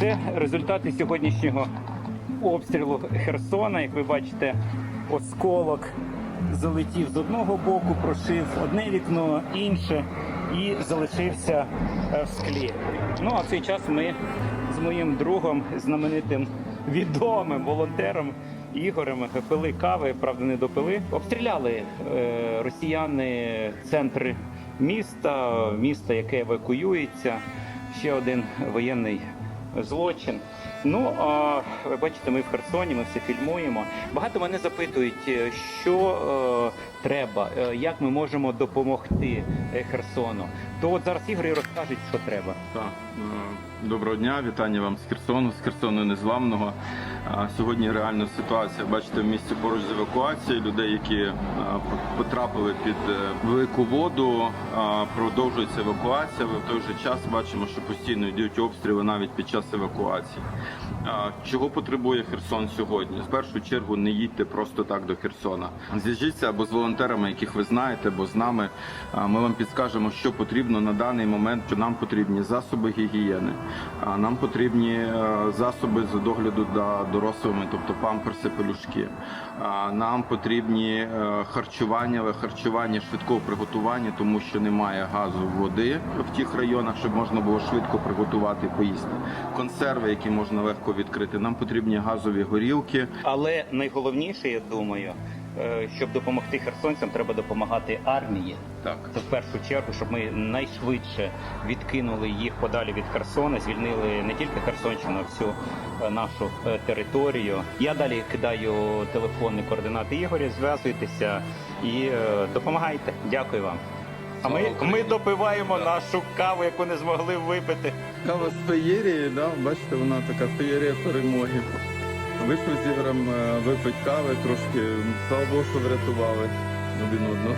Це результати сьогоднішнього обстрілу Херсона. Як ви бачите, осколок залетів з одного боку, прошив одне вікно, інше і залишився е, в склі. Ну а в цей час ми з моїм другом, знаменитим відомим волонтером Ігорем пили кави, правда, не допили. Обстріляли е, росіяни центри міста, міста, яке евакуюється. Ще один воєнний злочин. Ну а ви бачите, ми в Херсоні, ми все фільмуємо. Багато мене запитують, е, що е, треба, е, як ми можемо допомогти е, Херсону. То от зараз ігри розкажуть, що треба. Так, доброго дня, вітання вам з Херсону, з Херсону Незламного. Сьогодні реальна ситуація. Бачите, в місті поруч з евакуацією людей, які е, потрапили під е, велику воду. Продовжується евакуація. Але в той же час бачимо, що постійно йдуть обстріли навіть під час евакуації. Чого потребує Херсон сьогодні? В першу чергу не їдьте просто так до Херсона. Зв'яжіться або з волонтерами, яких ви знаєте, або з нами. Ми вам підскажемо, що потрібно на даний момент. Що нам потрібні засоби гігієни, нам потрібні е, засоби з догляду за дорослими, тобто памперси, пелюшки. Нам потрібні е, харчування, але харчування швидкого приготування, тому що немає газу води в тих районах, щоб можна було швидко приготувати поїсти. Консерви, які можна легко відкрити. Нам потрібні газові горілки. Але найголовніше, я думаю, е, щоб допомогти херсонцям, треба допомагати армії. Так. Це в першу чергу, щоб ми найшвидше відкинули їх подалі від Херсона, звільнили не тільки Херсонщину, а всю е, нашу е, територію. Я далі кидаю телефонні координати Ігоря. Зв'язуйтеся і е, допомагайте. Дякую вам. А ми, ми допиваємо нашу каву, яку не змогли випити. Кава з феєрії, да? бачите, вона така феєрія перемоги. Вийшли з Ігорем випити кави трошки. Слава Богу, що врятували один одного.